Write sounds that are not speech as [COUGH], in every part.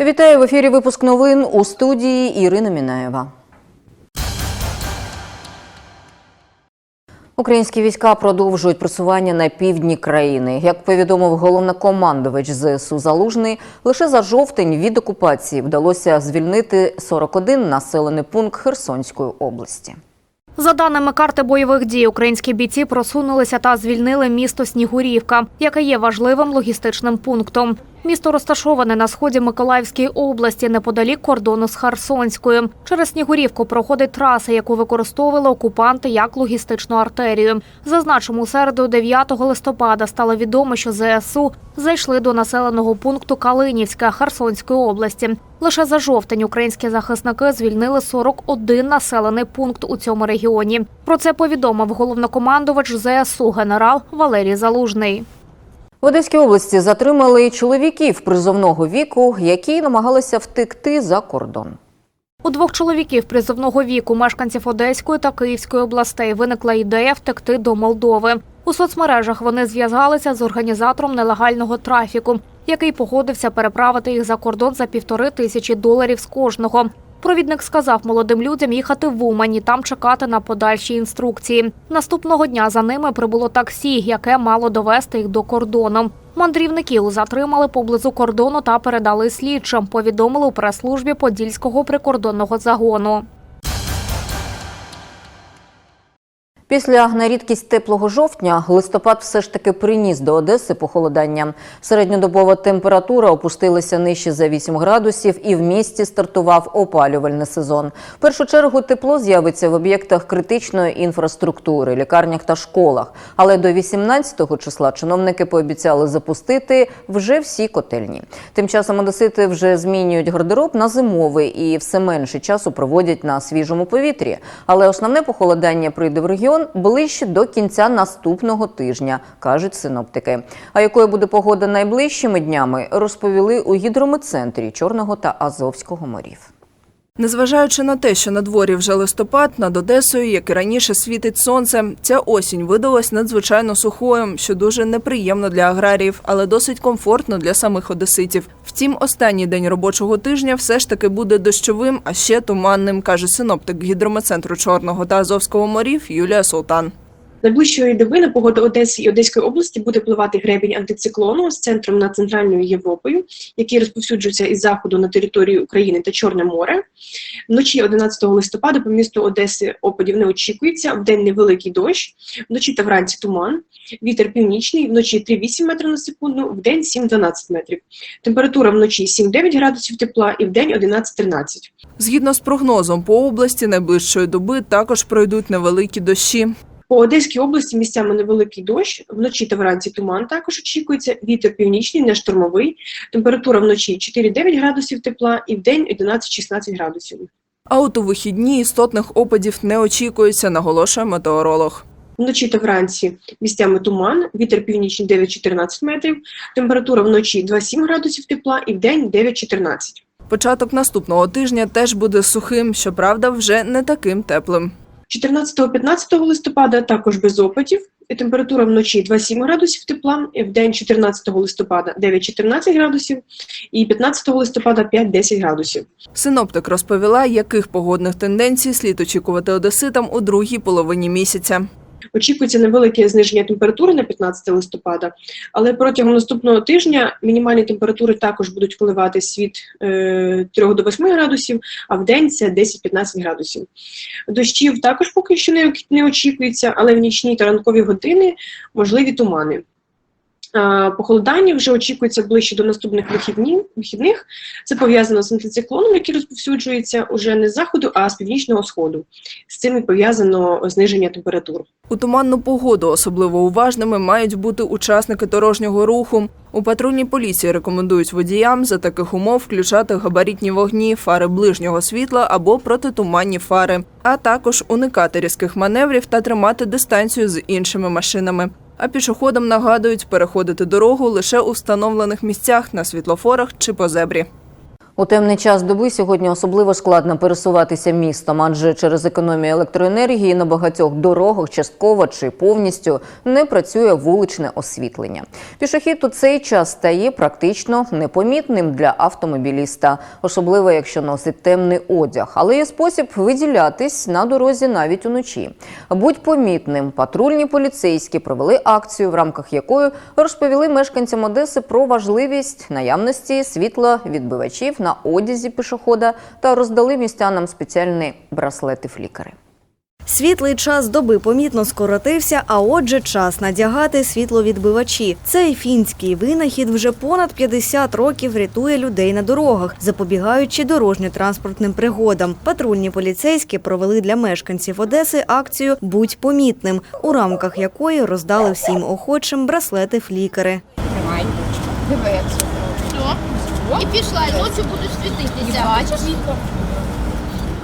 Вітаю в ефірі. Випуск новин у студії Ірина Мінаєва. Українські війська продовжують просування на півдні країни. Як повідомив головнокомандувач ЗСУ Залужний, лише за жовтень від окупації вдалося звільнити 41 населений пункт Херсонської області. За даними карти бойових дій, українські бійці просунулися та звільнили місто Снігурівка, яке є важливим логістичним пунктом. Місто розташоване на сході Миколаївської області, неподалік кордону з Херсонською. Через Снігурівку проходить траса, яку використовували окупанти як логістичну артерію. Зазначимо, у середу 9 листопада стало відомо, що ЗСУ зайшли до населеного пункту Калинівська Херсонської області. Лише за жовтень українські захисники звільнили 41 населений пункт у цьому регіоні. Про це повідомив головнокомандувач ЗСУ генерал Валерій Залужний. В Одеській області затримали чоловіків призовного віку, які намагалися втекти за кордон. У двох чоловіків призовного віку, мешканців Одеської та Київської областей, виникла ідея втекти до Молдови. У соцмережах вони зв'язалися з організатором нелегального трафіку, який погодився переправити їх за кордон за півтори тисячі доларів з кожного. Провідник сказав молодим людям їхати в Умані, там чекати на подальші інструкції. Наступного дня за ними прибуло таксі, яке мало довести їх до кордону. Мандрівників затримали поблизу кордону та передали слідчим. Повідомили у прес-службі Подільського прикордонного загону. Після на рідкість теплого жовтня листопад все ж таки приніс до Одеси похолодання. Середньодобова температура опустилася нижче за 8 градусів, і в місті стартував опалювальний сезон. В першу чергу тепло з'явиться в об'єктах критичної інфраструктури, лікарнях та школах. Але до 18 числа чиновники пообіцяли запустити вже всі котельні. Тим часом одесити вже змінюють гардероб на зимовий і все менше часу проводять на свіжому повітрі. Але основне похолодання прийде в регіон ближче до кінця наступного тижня, кажуть синоптики. А якою буде погода найближчими днями, розповіли у гідрометцентрі Чорного та Азовського морів. Незважаючи на те, що на дворі вже листопад, над Одесою, як і раніше, світить сонце, ця осінь видалась надзвичайно сухою, що дуже неприємно для аграріїв, але досить комфортно для самих одеситів. Втім, останній день робочого тижня все ж таки буде дощовим, а ще туманним, каже синоптик гідрометцентру Чорного та Азовського морів Юлія Султан. Найближчої доби на погоду Одеси і Одеської області буде впливати гребінь антициклону з центром над Центральною Європою, який розповсюджується із заходу на територію України та Чорне море. Вночі 11 листопада по місту Одеси опадів не очікується, вдень невеликий дощ, вночі та вранці туман, вітер північний, вночі 3,8 метрів на секунду, вдень 7-12 метрів. Температура вночі 7-9 градусів тепла і вдень 11-13. Згідно з прогнозом, по області найближчої доби також пройдуть невеликі дощі. По Одеській області місцями невеликий дощ, вночі та вранці туман також очікується, вітер північний, не штормовий, температура вночі 4-9 градусів тепла і вдень 11-16 градусів. А от у вихідні істотних опадів не очікується, наголошує метеоролог. Вночі та вранці місцями туман, вітер північний 9-14 метрів, температура вночі 2-7 градусів тепла і вдень 9-14. Початок наступного тижня теж буде сухим, щоправда, вже не таким теплим. 14-15 листопада також без опадів, температура вночі 2-7 градусів тепла, в день 14 листопада 9-14 градусів і 15 листопада 5-10 градусів. Синоптик розповіла, яких погодних тенденцій слід очікувати одеситам у другій половині місяця. Очікується невелике зниження температури на 15 листопада, але протягом наступного тижня мінімальні температури також будуть коливатись від е, 3 до 8 градусів, а в день це 10-15 градусів. Дощів також поки що не очікується, але в нічні та ранкові години можливі тумани. Е, Похолодання вже очікується ближче до наступних вихідних. Це пов'язано з антициклоном, який розповсюджується уже не з заходу, а з північного сходу. З цим і пов'язано зниження температур. У туманну погоду особливо уважними мають бути учасники дорожнього руху. У патрульній поліції рекомендують водіям за таких умов включати габаритні вогні, фари ближнього світла або протитуманні фари, а також уникати різких маневрів та тримати дистанцію з іншими машинами. А пішоходам нагадують переходити дорогу лише у встановлених місцях на світлофорах чи по зебрі. У темний час доби сьогодні особливо складно пересуватися містом, адже через економію електроенергії на багатьох дорогах частково чи повністю не працює вуличне освітлення. Пішохід у цей час стає практично непомітним для автомобіліста, особливо якщо носить темний одяг. Але є спосіб виділятись на дорозі навіть уночі. Будь помітним, патрульні поліцейські провели акцію, в рамках якої розповіли мешканцям Одеси про важливість наявності світловідбивачів на одязі пішохода та роздали містянам спеціальні браслети-флікери. Світлий час доби помітно скоротився, а отже, час надягати світловідбивачі. Цей фінський винахід вже понад 50 років рятує людей на дорогах, запобігаючи дорожньо-транспортним пригодам. Патрульні поліцейські провели для мешканців Одеси акцію Будь помітним, у рамках якої роздали всім охочим браслети-флікери. Тримай. Дивись. І пішла, і ночі будуть світитися. Бачиш?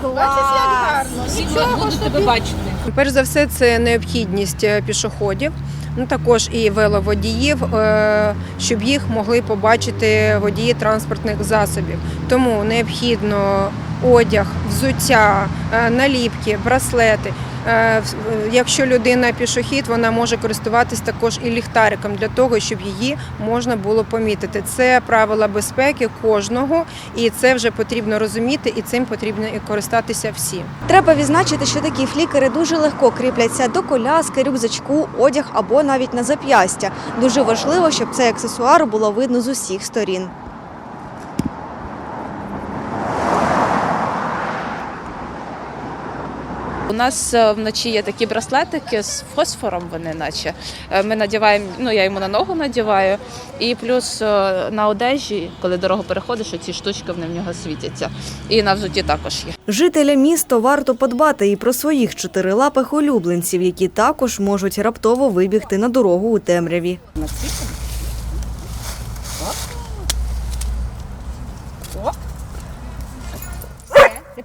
Бачиш, як гарно. Нічого собі. тебе бачити. Перш за все, це необхідність е, пішоходів, ну також і веловодіїв, е, щоб їх могли побачити водії транспортних засобів. Тому необхідно одяг, взуття, е, наліпки, браслети. Е, е, Якщо людина пішохід, вона може користуватись також і ліхтариком для того, щоб її можна було помітити. Це правила безпеки кожного, і це вже потрібно розуміти, і цим потрібно і користатися всі. Треба відзначити, що такі флікери дуже легко кріпляться до коляски, рюкзачку, одяг або навіть на зап'ястя. Дуже важливо, щоб цей аксесуар було видно з усіх сторін. У нас е, вночі є такі браслетики з фосфором, вони наче. Е, Ми надіваємо, ну я йому на ногу надіваю, і плюс е, на одежі, коли дорогу переходиш, ці штучки вони в нього світяться. І на взуті також є. Жителям міста варто подбати і про своїх чотирилапих улюбленців, які також можуть раптово вибігти на дорогу у темряві.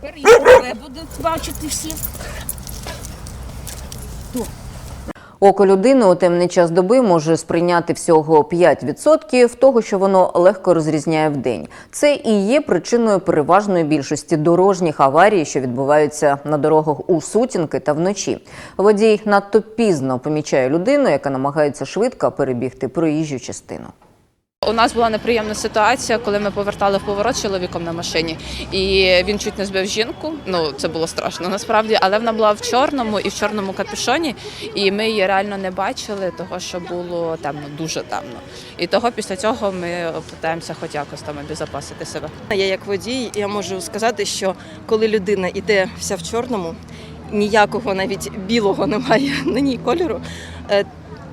Тепер їх будуть бачити всі. Око людини у темний час доби може сприйняти всього 5% того, що воно легко розрізняє в день. Це і є причиною переважної більшості дорожніх аварій, що відбуваються на дорогах у сутінки та вночі. Водій надто пізно помічає людину, яка намагається швидко перебігти проїжджу частину. У нас була неприємна ситуація, коли ми повертали в поворот чоловіком на машині, і він чуть не збив жінку. Ну це було страшно насправді, але вона була в чорному і в чорному капюшоні, і ми її реально не бачили, того що було темно, дуже темно. І того після цього ми питаємося хоч якось там обезопасити себе. Я як водій, я можу сказати, що коли людина йде вся в чорному, ніякого навіть білого немає [LAUGHS] на ній кольору, е,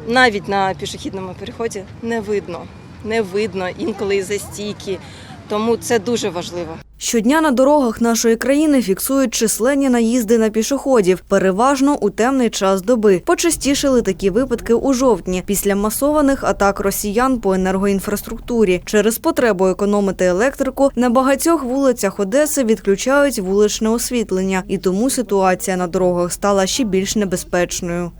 навіть на пішохідному переході не видно. Не видно інколи і застійки. Тому це дуже важливо. Щодня на дорогах нашої країни фіксують численні наїзди на пішоходів, переважно у темний час доби. Почастішили такі випадки у жовтні після масованих атак росіян по енергоінфраструктурі. Через потребу економити електрику на багатьох вулицях Одеси відключають вуличне освітлення, і тому ситуація на дорогах стала ще більш небезпечною.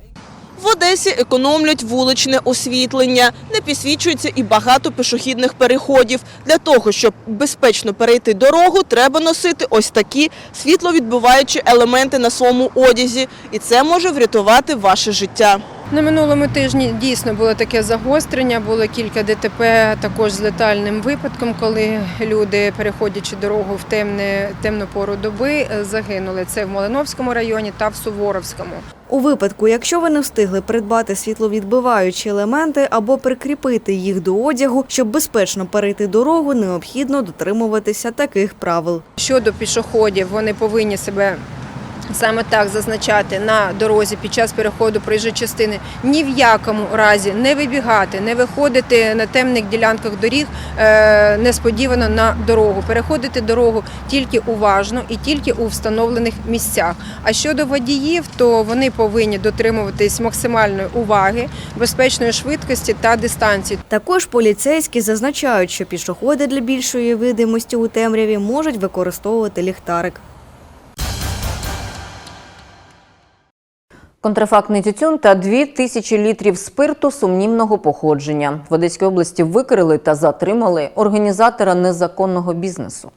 В Одесі економлять вуличне освітлення, не підсвічується і багато пішохідних переходів. Для того, щоб безпечно перейти дорогу, треба носити ось такі світловідбиваючі елементи на своєму одязі. І це може врятувати ваше життя. На минулому тижні дійсно було таке загострення. Було кілька ДТП також з летальним випадком, коли люди, переходячи дорогу в темне темну пору доби, е, загинули. Це в Малиновському районі та в Суворовському. У випадку, якщо ви не встигли придбати світловідбиваючі елементи або прикріпити їх до одягу, щоб безпечно перейти дорогу, необхідно дотримуватися таких правил. Щодо пішоходів, вони повинні себе саме так зазначати на дорозі під час переходу проїжджої частини. Ні в якому разі не вибігати, не виходити на темних ділянках доріг е, несподівано на дорогу. Переходити дорогу тільки уважно і тільки у встановлених місцях. А щодо водіїв, то вони повинні дотримуватись максимальної уваги, безпечної швидкості та дистанції. Також поліцейські зазначають, що пішоходи для більшої видимості у темряві можуть використовувати ліхтарик. Контрафактний тютюн та дві тисячі літрів спирту сумнівного походження в Одеській області викрили та затримали організатора незаконного бізнесу.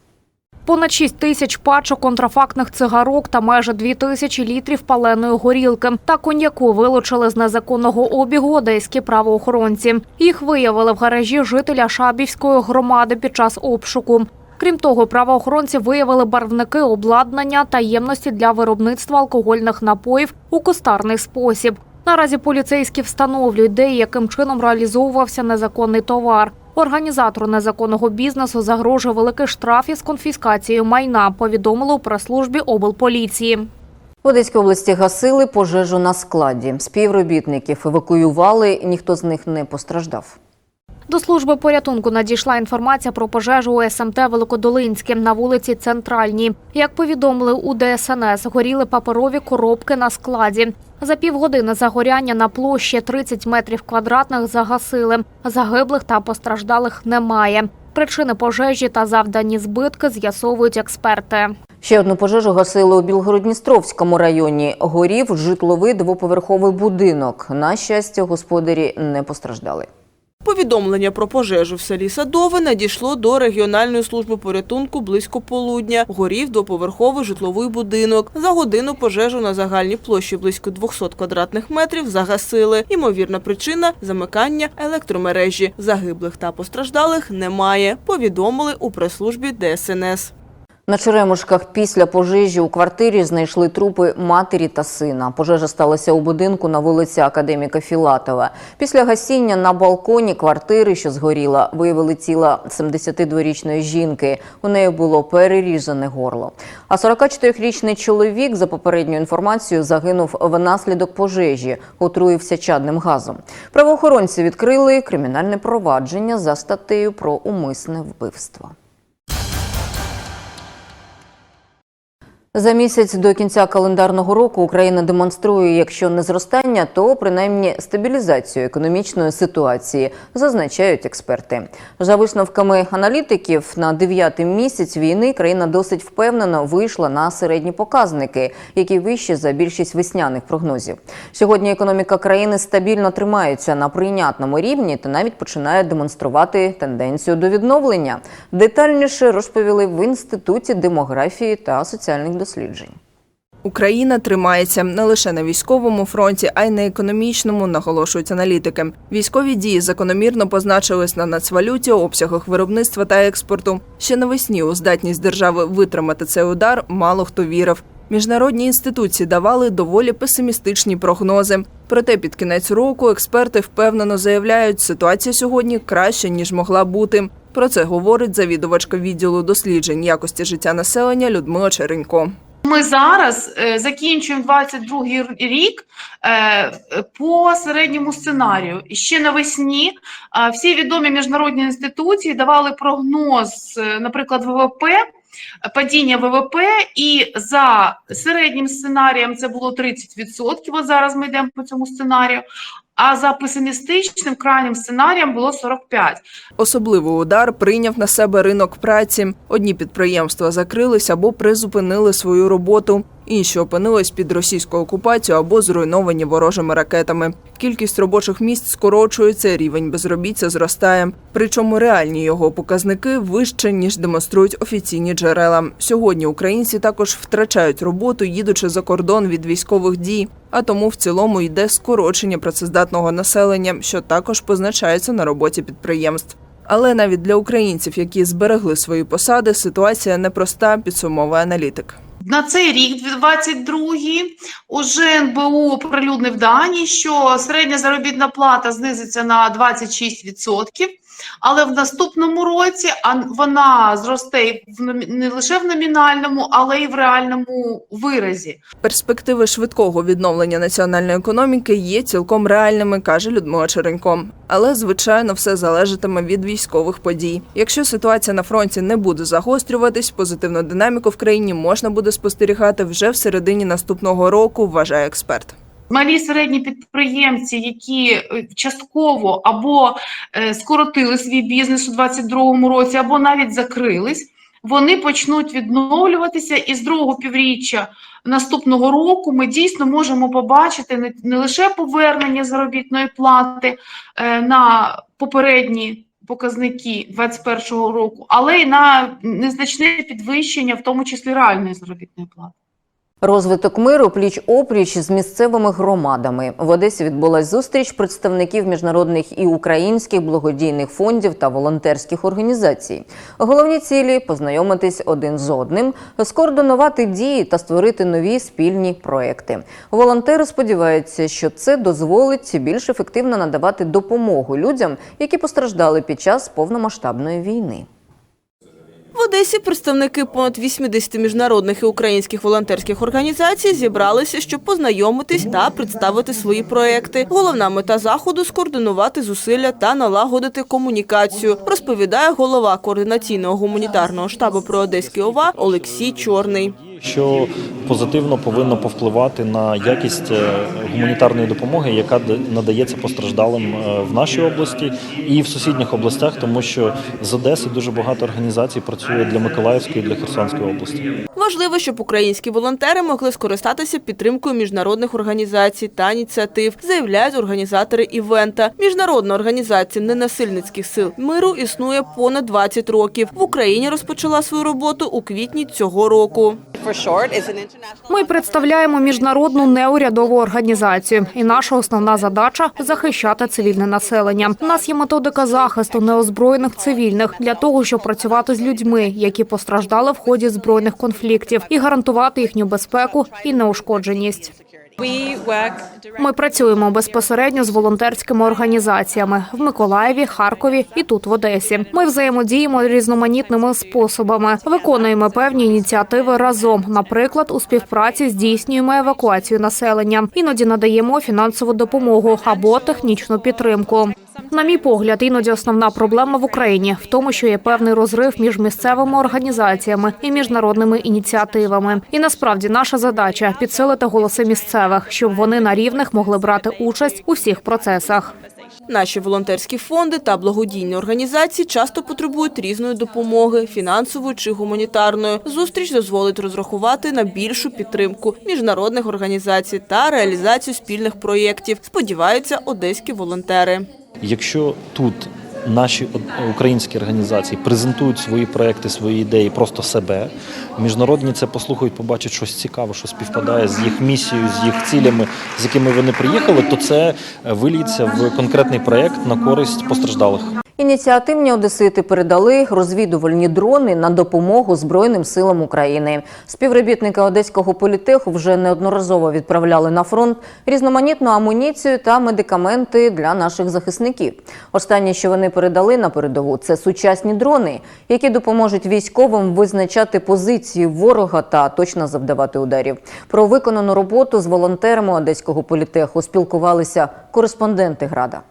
Понад 6 тисяч пачок контрафактних цигарок та майже 2 тисячі літрів паленої горілки та коньяку вилучили з незаконного обігу одеські правоохоронці. Їх виявили в гаражі жителя Шабівської громади під час обшуку. Крім того, правоохоронці виявили барвники обладнання та ємності для виробництва алкогольних напоїв у кустарний спосіб. Наразі поліцейські встановлюють, де і яким чином реалізовувався незаконний товар. Організатору незаконного бізнесу загрожує великий штраф із конфіскацією майна. Повідомили у прес-службі облполіції. В Одеській області гасили пожежу на складі. Співробітників евакуювали, ніхто з них не постраждав. До служби порятунку надійшла інформація про пожежу у СМТ Великодолинське на вулиці Центральній. Як повідомили у ДСНС, горіли паперові коробки на складі. За півгодини загоряння на площі 30 метрів квадратних загасили. Загиблих та постраждалих немає. Причини пожежі та завдані збитки з'ясовують експерти. Ще одну пожежу гасили у Білгородністровському районі. Горів житловий двоповерховий будинок. На щастя, господарі не постраждали. Повідомлення про пожежу в селі Садове надійшло до регіональної служби порятунку близько полудня. Горів двоповерховий житловий будинок. За годину пожежу на загальній площі близько 200 квадратних метрів загасили. Ймовірна причина замикання електромережі. Загиблих та постраждалих немає. Повідомили у прес-службі ДСНС. На Черемушках після пожежі у квартирі знайшли трупи матері та сина. Пожежа сталася у будинку на вулиці Академіка Філатова. Після гасіння на балконі квартири, що згоріла, виявили тіло 72-річної жінки. У неї було перерізане горло. А 44-річний чоловік, за попередньою інформацією, загинув внаслідок пожежі, отруївся чадним газом. Правоохоронці відкрили кримінальне провадження за статтею про умисне вбивство. За місяць до кінця календарного року Україна демонструє, якщо не зростання, то принаймні стабілізацію економічної ситуації, зазначають експерти. За висновками аналітиків, на дев'ятий місяць війни країна досить впевнено вийшла на середні показники, які вищі за більшість весняних прогнозів. Сьогодні економіка країни стабільно тримається на прийнятному рівні та навіть починає демонструвати тенденцію до відновлення. Детальніше розповіли в інституті демографії та соціальних досліджень. Україна тримається не лише на військовому фронті, а й на економічному, наголошують аналітики. Військові дії закономірно позначились на нацвалюті, обсягах виробництва та експорту. Ще навесні у здатність держави витримати цей удар мало хто вірив. Міжнародні інституції давали доволі песимістичні прогнози. Проте під кінець року експерти впевнено заявляють, ситуація сьогодні краща ніж могла бути. Про це говорить завідувачка відділу досліджень якості життя населення Людмила Черенько. Ми зараз е, закінчуємо 22-й рік е, по середньому сценарію. Ще навесні всі відомі міжнародні інституції давали прогноз, е, наприклад, ВВП, падіння ВВП, і за середнім сценарієм це було 30%, от зараз ми йдемо по цьому сценарію, а за песимістичним крайнім сценарієм було 45%. Особливий удар прийняв на себе ринок праці. Одні підприємства закрились або призупинили свою роботу. Інші опинились під російською окупацією або зруйновані ворожими ракетами. Кількість робочих місць скорочується, рівень безробіття зростає. Причому реальні його показники вище ніж демонструють офіційні джерела. Сьогодні українці також втрачають роботу, їдучи за кордон від військових дій. А тому в цілому йде скорочення працездатного населення, що також позначається на роботі підприємств. Але навіть для українців, які зберегли свої посади, ситуація непроста, підсумовує аналітик. На цей рік, 22-й, уже НБУ оприлюднив дані, що середня заробітна плата знизиться на 26%, але в наступному році вона зросте не лише в номінальному, але й в реальному виразі. Перспективи швидкого відновлення національної економіки є цілком реальними, каже Людмила Черенько. Але звичайно, все залежатиме від військових подій. Якщо ситуація на фронті не буде загострюватись, позитивну динаміку в країні можна буде спостерігати вже в середині наступного року, вважає експерт. Малі середні підприємці, які е, частково або е, скоротили свій бізнес у 2022 році, або навіть закрились, вони почнуть відновлюватися і з другого півріччя наступного року ми дійсно можемо побачити не, не лише повернення заробітної плати е, на попередні показники 2021 року, але й на незначне підвищення, в тому числі реальної заробітної плати. Розвиток миру пліч опліч з місцевими громадами. В Одесі відбулась зустріч представників міжнародних і українських благодійних фондів та волонтерських організацій. Головні цілі познайомитись один з одним, скоординувати дії та створити нові спільні проекти. Волонтери сподіваються, що це дозволить більш ефективно надавати допомогу людям, які постраждали під час повномасштабної війни. Одесі представники понад 80 міжнародних і українських волонтерських організацій зібралися, щоб познайомитись та представити свої проекти. Головна мета заходу скоординувати зусилля та налагодити комунікацію, розповідає голова координаційного гуманітарного штабу про Одеський ОВА Олексій Чорний. Що позитивно повинно повпливати на якість е, гуманітарної допомоги, яка надається постраждалим е, в нашій області і в сусідніх областях, тому що з Одеси дуже багато організацій працює для Миколаївської і для Херсонської області. Важливо, щоб українські волонтери могли скористатися підтримкою міжнародних організацій та ініціатив, заявляють організатори івента. Міжнародна організація ненасильницьких сил миру існує понад 20 років. В Україні розпочала свою роботу у квітні цього року. Ми представляємо міжнародну неурядову організацію, і наша основна задача захищати цивільне населення. У нас є методика захисту неозброєних цивільних для того, щоб працювати з людьми, які постраждали в ході збройних конфліктів, і гарантувати їхню безпеку і неушкодженість. Ми працюємо безпосередньо з волонтерськими організаціями в Миколаєві, Харкові і тут в Одесі. Ми взаємодіємо різноманітними способами, виконуємо певні ініціативи разом. Наприклад, у співпраці здійснюємо евакуацію населення, іноді надаємо фінансову допомогу або технічну підтримку. На мій погляд, іноді основна проблема в Україні в тому, що є певний розрив між місцевими організаціями і міжнародними ініціативами. І насправді наша задача підсилити голоси місцевих, щоб вони на рівних могли брати участь у всіх процесах. Наші волонтерські фонди та благодійні організації часто потребують різної допомоги, фінансової чи гуманітарної. Зустріч дозволить розрахувати на більшу підтримку міжнародних організацій та реалізацію спільних проєктів. Сподіваються одеські волонтери. Якщо тут наші українські організації презентують свої проекти, свої ідеї, просто себе, міжнародні це послухають, побачать щось цікаве, що співпадає з їх місією, з їх цілями, з якими вони приїхали, то це виліться виліється в конкретний проект на користь постраждалих. Ініціативні одесити передали розвідувальні дрони на допомогу Збройним силам України. Співробітники одеського політеху вже неодноразово відправляли на фронт різноманітну амуніцію та медикаменти для наших захисників. Останнє, що вони передали на передову, це сучасні дрони, які допоможуть військовим визначати позиції ворога та точно завдавати ударів. Про виконану роботу з волонтерами одеського політеху спілкувалися кореспонденти града.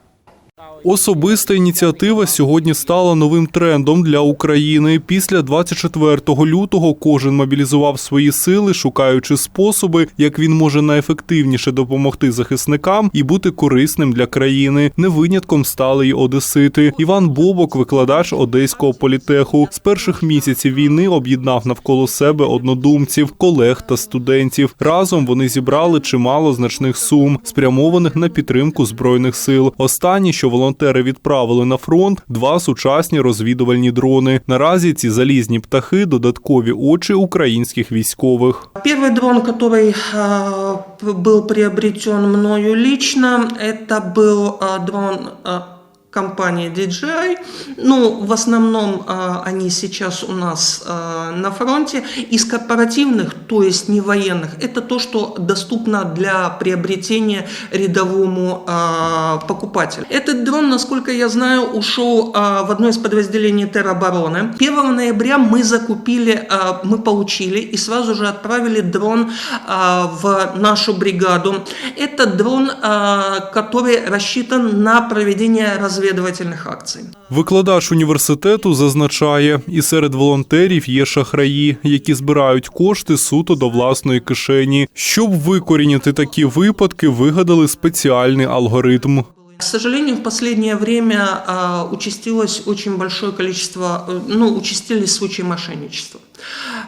Особиста ініціатива сьогодні стала новим трендом для України. Після 24 лютого кожен мобілізував свої сили, шукаючи способи, як він може найефективніше допомогти захисникам і бути корисним для країни. Не винятком стали й одесити. Іван Бобок, викладач одеського політеху, з перших місяців війни об'єднав навколо себе однодумців, колег та студентів. Разом вони зібрали чимало значних сум, спрямованих на підтримку збройних сил. Останні, що волонтери відправили на фронт, два сучасні розвідувальні дрони. Наразі ці залізні птахи додаткові очі українських військових. Первый дрон, который э, был приобретен мною лично, это был э, дрон э, компании DJI. Ну, в основном э, они сейчас у нас э, на фронте. Из корпоративных, то есть не военных, это то, что доступно для приобретения рядовому э, покупателю. Этот дрон, насколько я знаю, ушел э, в одно из подразделений теробороны. 1 ноября мы закупили, э, мы получили и сразу же отправили дрон э, в нашу бригаду. Это дрон, э, который рассчитан на проведение разведывательных акцій. Викладач університету зазначає, і серед волонтерів є шахраї, які збирають кошти суто до власної кишені. Щоб викорінити такі випадки, вигадали спеціальний алгоритм. К сожалению, в последнее время э, участилось очень большое количество, э, ну, участились случаи мошенничества.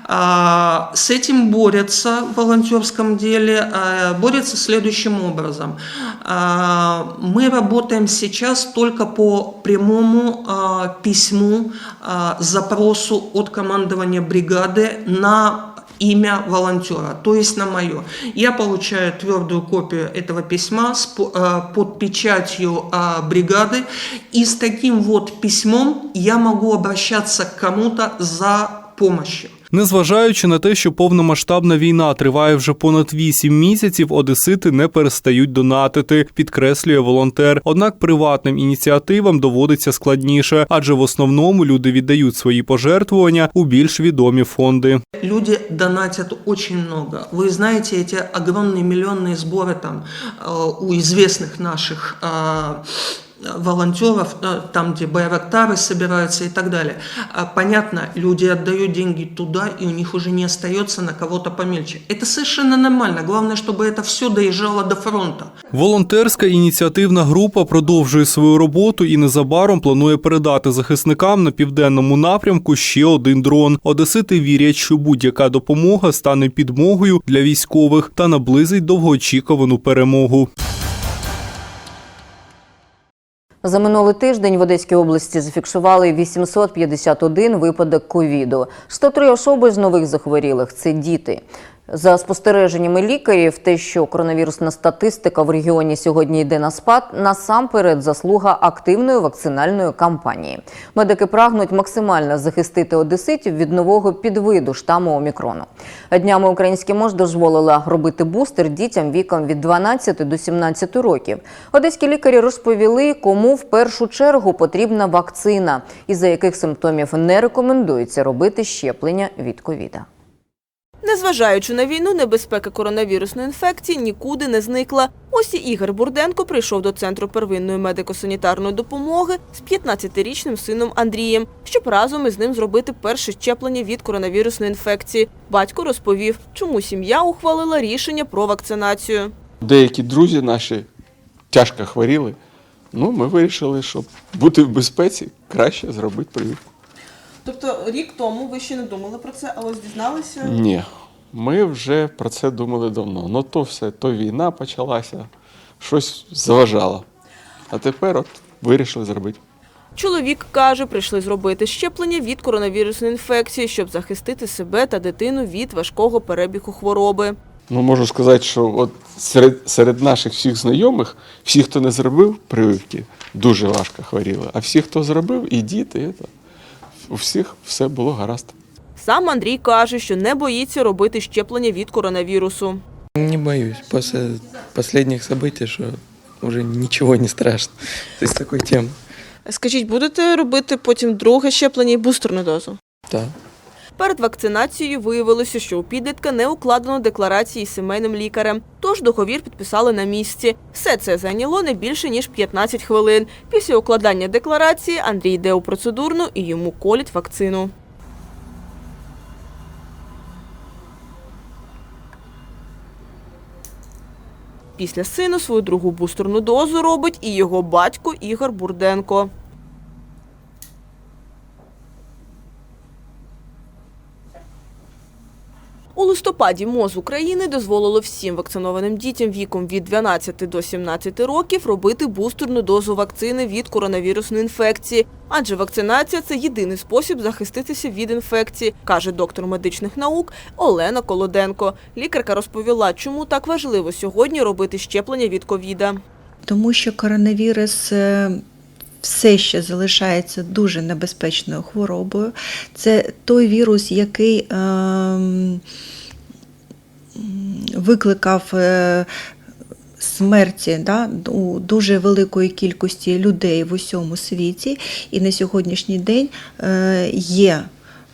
А, С этим борются в волонтерском деле, а, борются следующим образом. А, Мы работаем сейчас только по прямому а, письму, а, запросу от командования бригады на имя волонтера, то есть на мое. Я получаю твердую копию этого письма с, э, под печатью а, бригады, и с таким вот письмом я могу обращаться к кому-то за помощью. Незважаючи на те, що повномасштабна війна триває вже понад 8 місяців, одесити не перестають донатити, підкреслює волонтер. Однак приватним ініціативам доводиться складніше, адже в основному люди віддають свої пожертвування у більш відомі фонди. Люди донатят очень много. Вы знаете, эти огромные миллионные сборы там э, у известных наших э, волонтеров, э, там, где байрактары собираются и так далее. А, Понятно, люди отдают деньги туда, и у них уже не остается на кого-то помельче. Это совершенно нормально. Главное, чтобы это все доезжало до фронта. Волонтерська ініціативна група продовжує свою роботу і незабаром планує передати захисникам на південному напрямку ще один дрон. Одесити вірять, що будь-яка допомога стане підмогою для військових та наблизить довгоочікувану перемогу. За минулий тиждень в Одеській області зафіксували 851 випадок ковіду. 103 особи з нових захворілих це діти. За спостереженнями лікарів, те, що коронавірусна статистика в регіоні сьогодні йде на спад, насамперед заслуга активної вакцинальної кампанії. Медики прагнуть максимально захистити одеситів від нового підвиду штаму омікрону. Днями українські МОЖ дозволила робити бустер дітям віком від 12 до 17 років. Одеські лікарі розповіли, кому в першу чергу потрібна вакцина, і за яких симптомів не рекомендується робити щеплення від ковіда. Незважаючи на війну, небезпека коронавірусної інфекції нікуди не зникла. Ось і Ігор Бурденко прийшов до центру первинної медико-санітарної допомоги з 15-річним сином Андрієм, щоб разом із ним зробити перше щеплення від коронавірусної інфекції. Батько розповів, чому сім'я ухвалила рішення про вакцинацію. Деякі друзі наші тяжко хворіли. Ну, ми вирішили, щоб бути в безпеці, краще зробити прививку. Тобто рік тому ви ще не думали про це, але дізналися? Ні, ми вже про це думали давно. Ну то все, то війна почалася, щось заважало. А тепер от вирішили зробити. Чоловік каже, прийшли зробити щеплення від коронавірусної інфекції, щоб захистити себе та дитину від важкого перебігу хвороби. Ну, можу сказати, що от серед, серед наших всіх знайомих, всі, хто не зробив прививки, дуже важко хворіли. А всі, хто зробив, і діти, і це, у всіх все було гаразд. Сам Андрій каже, що не боїться робити щеплення від коронавірусу. Не боюсь. Після останніх событий, що вже нічого не страшно. Це з такої теми. Скажіть, будете робити потім друге щеплення і бустерну дозу? Да. Перед вакцинацією виявилося, що у підлітка не укладено декларації з сімейним лікарем, тож договір підписали на місці. Все це зайняло не більше ніж 15 хвилин. Після укладання декларації Андрій йде у процедурну і йому колять вакцину. Після сину свою другу бустерну дозу робить і його батько Ігор Бурденко. У листопаді МОЗ України дозволило всім вакцинованим дітям віком від 12 до 17 років робити бустерну дозу вакцини від коронавірусної інфекції, адже вакцинація це єдиний спосіб захиститися від інфекції, каже доктор медичних наук Олена Колоденко. Лікарка розповіла, чому так важливо сьогодні робити щеплення від ковіда. тому що коронавірус е, все ще залишається дуже небезпечною хворобою. Це той вірус, який ем, викликав е, смерті да, у дуже великої кількості людей в усьому світі, і на сьогоднішній день е, є.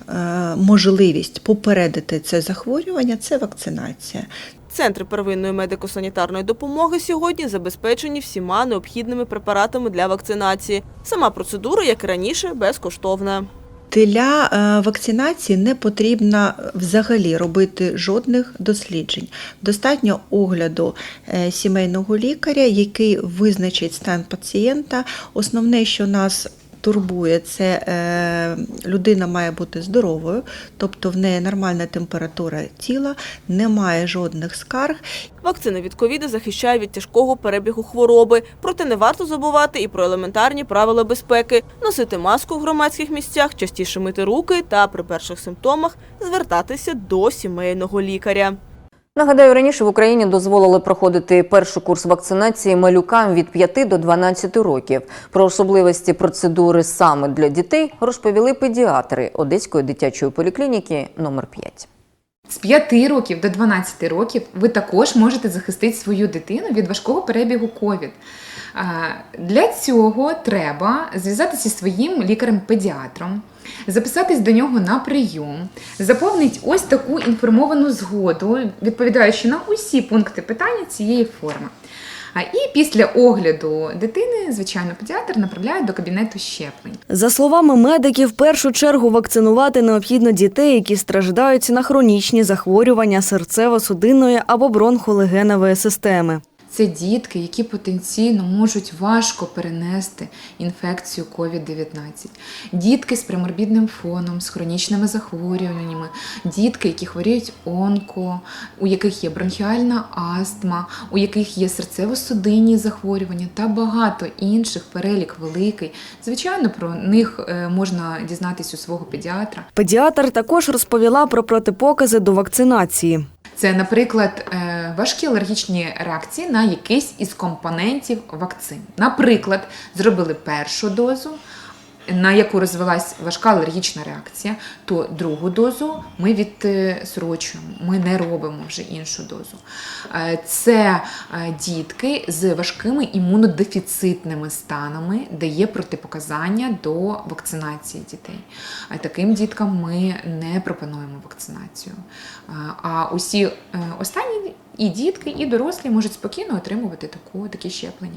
е, Можливість попередити це захворювання це вакцинація. Центри первинної медико-санітарної допомоги сьогодні забезпечені всіма необхідними препаратами для вакцинації. Сама процедура, як і раніше, безкоштовна. Для е, вакцинації не потрібно взагалі робити жодних досліджень. Достатньо огляду е, сімейного лікаря, який визначить стан пацієнта. Основне, що нас турбує, це е, людина має бути здоровою, тобто в неї нормальна температура тіла, немає жодних скарг. Вакцина від ковіду захищає від тяжкого перебігу хвороби, проте не варто забувати і про елементарні правила безпеки: носити маску в громадських місцях, частіше мити руки та при перших симптомах звертатися до сімейного лікаря. Нагадаю, раніше в Україні дозволили проходити перший курс вакцинації малюкам від 5 до 12 років. Про особливості процедури саме для дітей розповіли педіатри Одеської дитячої поліклініки номер 5. З 5 років до 12 років ви також можете захистити свою дитину від важкого перебігу COVID. Для цього треба зв'язатися зі своїм лікарем-педіатром, записатись до нього на прийом, заповнити ось таку інформовану згоду, відповідаючи на усі пункти питання цієї форми. А І після огляду дитини, звичайно, педіатр направляє до кабінету щеплень. За словами медиків, в першу чергу вакцинувати необхідно дітей, які страждають на хронічні захворювання серцево-судинної або бронхолегенової системи. Це дітки, які потенційно можуть важко перенести інфекцію COVID-19. Дітки з преморбідним фоном, з хронічними захворюваннями, дітки, які хворіють онко, у яких є бронхіальна астма, у яких є серцево-судинні захворювання та багато інших перелік великий. Звичайно, про них е, можна дізнатись у свого педіатра. Педіатр також розповіла про протипокази до вакцинації. Це, наприклад, е, важкі алергічні реакції на якийсь із компонентів вакцин. Наприклад, зробили першу дозу, на яку розвилась важка алергічна реакція, то другу дозу ми відсрочуємо, ми не робимо вже іншу дозу. Е, Це е, дітки з важкими імунодефіцитними станами, де є протипоказання до вакцинації дітей. Таким діткам ми не пропонуємо вакцинацію. Е, А усі е, останні і дітки, і дорослі можуть спокійно отримувати таку, такі щеплення.